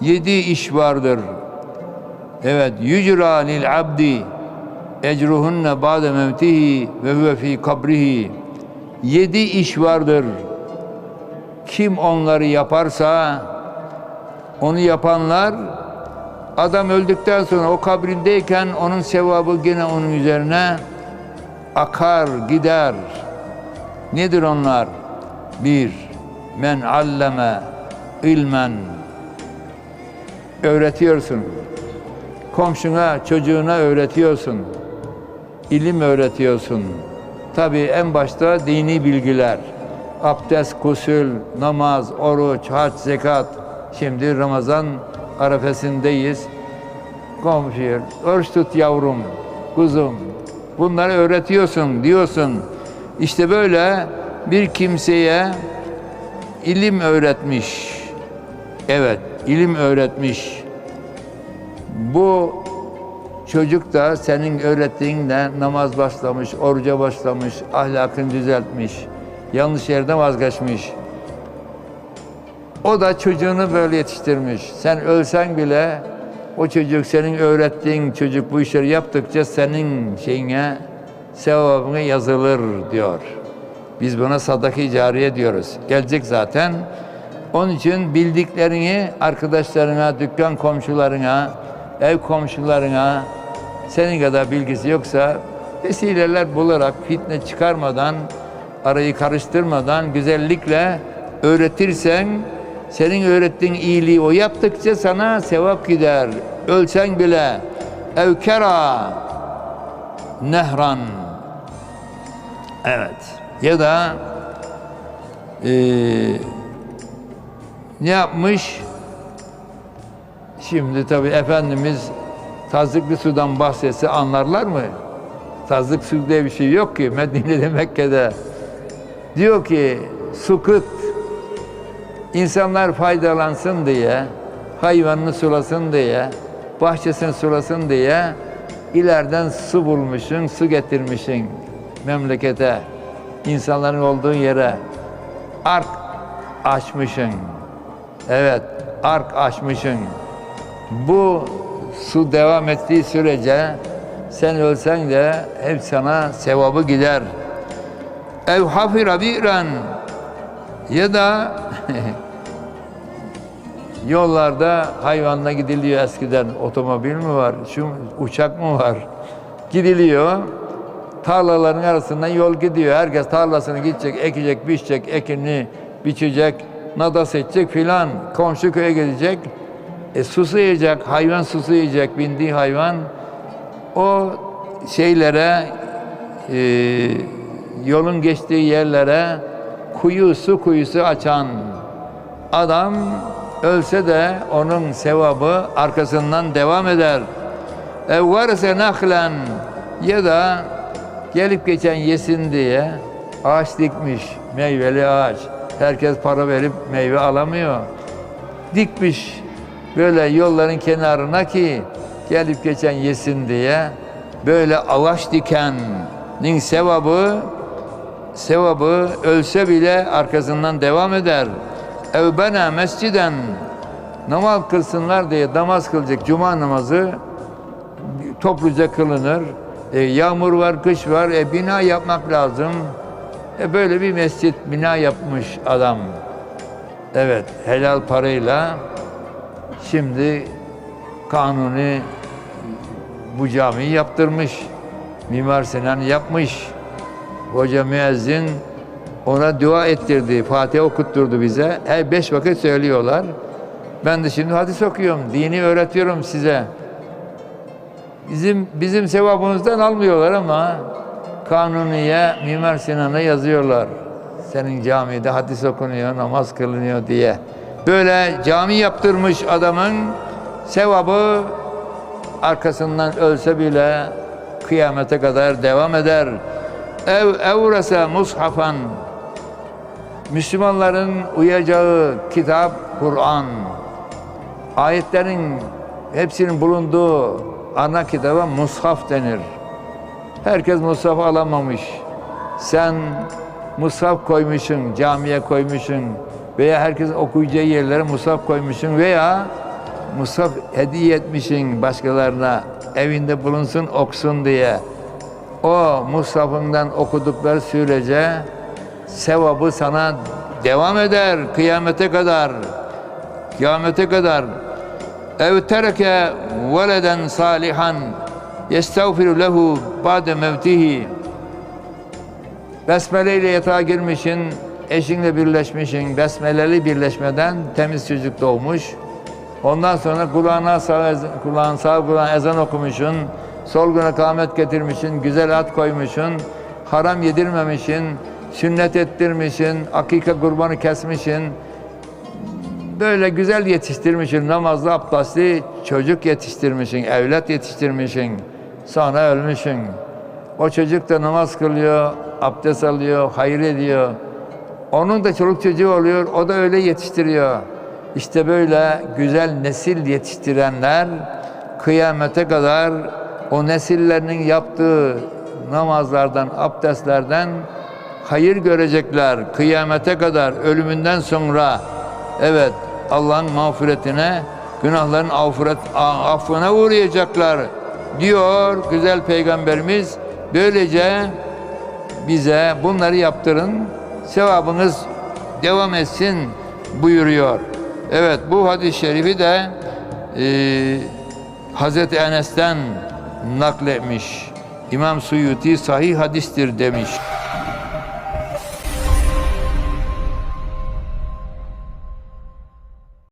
Yedi iş vardır. Evet, yücra lil abdi ecruhunne ba'de mevtihi ve huve fi kabrihi. Yedi iş vardır. Kim onları yaparsa onu yapanlar adam öldükten sonra o kabrindeyken onun sevabı gene onun üzerine akar gider. Nedir onlar? Bir, men alleme ilmen öğretiyorsun. Komşuna, çocuğuna öğretiyorsun. İlim öğretiyorsun. Tabii en başta dini bilgiler. Abdest, kusül, namaz, oruç, hac, zekat. Şimdi Ramazan arefesindeyiz. Komşuya, oruç tut yavrum, kuzum. Bunları öğretiyorsun, diyorsun. İşte böyle bir kimseye ilim öğretmiş. Evet, ilim öğretmiş. Bu çocuk da senin öğrettiğinle namaz başlamış, oruca başlamış, ahlakını düzeltmiş, yanlış yerde vazgeçmiş. O da çocuğunu böyle yetiştirmiş. Sen ölsen bile o çocuk senin öğrettiğin çocuk bu işleri yaptıkça senin şeyine sevabına yazılır diyor. Biz buna sadaka cariye diyoruz. Gelecek zaten. Onun için bildiklerini arkadaşlarına, dükkan komşularına, ev komşularına senin kadar bilgisi yoksa vesileler bularak fitne çıkarmadan, arayı karıştırmadan güzellikle öğretirsen senin öğrettiğin iyiliği o yaptıkça sana sevap gider. Ölsen bile evkera nehran Evet. Ya da eee ne yapmış? Şimdi tabii Efendimiz tazlıklı sudan bahsetse anlarlar mı? Tazlık su diye bir şey yok ki Medine'de Mekke'de. Diyor ki su kıt. İnsanlar faydalansın diye, hayvanını sulasın diye, bahçesini sulasın diye ileriden su bulmuşsun, su getirmişsin memlekete, insanların olduğu yere. Ark açmışsın. Evet, ark açmışsın. Bu su devam ettiği sürece sen ölsen de hep sana sevabı gider. Ev hafira bi'ren ya da yollarda hayvanla gidiliyor eskiden otomobil mi var, şu uçak mı var? Gidiliyor. Tarlaların arasından yol gidiyor. Herkes tarlasını gidecek, ekecek, biçecek, ekini biçecek, nadas edecek filan. Komşu köye gidecek. E, susayacak, hayvan susayacak, bindiği hayvan. O şeylere, e, yolun geçtiği yerlere kuyu, su kuyusu açan adam ölse de onun sevabı arkasından devam eder. Ev varse nahlen ya da gelip geçen yesin diye ağaç dikmiş, meyveli ağaç. Herkes para verip meyve alamıyor. Dikmiş böyle yolların kenarına ki gelip geçen yesin diye böyle ağaç dikenin sevabı sevabı ölse bile arkasından devam eder. Ev bena mesciden namaz kılsınlar diye namaz kılacak cuma namazı topluca kılınır. E, yağmur var, kış var, e, bina yapmak lazım. E, böyle bir mescit bina yapmış adam. Evet, helal parayla şimdi kanuni bu camiyi yaptırmış. Mimar Sinan yapmış. Hoca müezzin ona dua ettirdi, Fatiha okutturdu bize. Her beş vakit söylüyorlar. Ben de şimdi hadis okuyorum, dini öğretiyorum size. Bizim bizim sevabımızdan almıyorlar ama Kanuniye Mimar Sinan'a yazıyorlar. Senin camide hadis okunuyor, namaz kılınıyor diye. Böyle cami yaptırmış adamın sevabı arkasından ölse bile kıyamete kadar devam eder. Ev evrese mushafan Müslümanların uyacağı kitap Kur'an. Ayetlerin hepsinin bulunduğu ana kitaba mushaf denir. Herkes mushaf alamamış. Sen mushaf koymuşsun, camiye koymuşsun veya herkes okuyacağı yerlere mushaf koymuşsun veya Musaf hediye etmişsin başkalarına evinde bulunsun okusun diye. O Musaf'ından okudukları sürece sevabı sana devam eder kıyamete kadar. Kıyamete kadar. Ev tereke veleden salihan yestağfiru lehu ba'de mevtihi. Besmele ile yatağa girmişsin, eşinle birleşmişsin. Besmeleli birleşmeden temiz çocuk doğmuş. Ondan sonra kulağına sağ, kulağın sağ kulağına ezan okumuşsun. Sol güne kâhmet getirmişsin, güzel at koymuşsun. Haram yedirmemişsin, sünnet ettirmişsin, akika kurbanı kesmişsin. Böyle güzel yetiştirmişsin, namazlı, abdestli çocuk yetiştirmişsin, evlat yetiştirmişsin. Sonra ölmüşsün. O çocuk da namaz kılıyor, abdest alıyor, hayır ediyor. Onun da çoluk çocuğu oluyor, o da öyle yetiştiriyor. İşte böyle güzel nesil yetiştirenler kıyamete kadar o nesillerinin yaptığı namazlardan, abdestlerden hayır görecekler. Kıyamete kadar ölümünden sonra evet Allah'ın mağfiretine, günahların affına uğrayacaklar diyor güzel peygamberimiz. Böylece bize bunları yaptırın, sevabınız devam etsin buyuruyor. Evet bu hadis-i şerifi de e, Hazreti Enes'ten nakletmiş. İmam Suyuti sahih hadistir demiş.